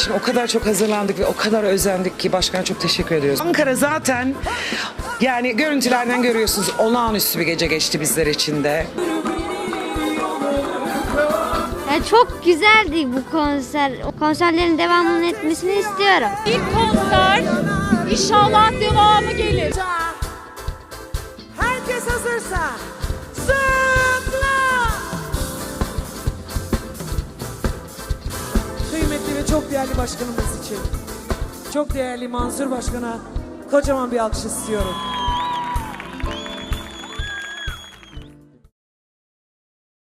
için o kadar çok hazırlandık ve o kadar özendik ki başkan çok teşekkür ediyoruz. Ankara zaten yani görüntülerden görüyorsunuz olağanüstü bir gece geçti bizler için de. Ya çok güzeldi bu konser. Konserlerin devamının etmesini istiyorum. İlk konser inşallah devamı gelir. Herkes hazırsa ve çok değerli başkanımız için, çok değerli Mansur Başkan'a kocaman bir alkış istiyorum.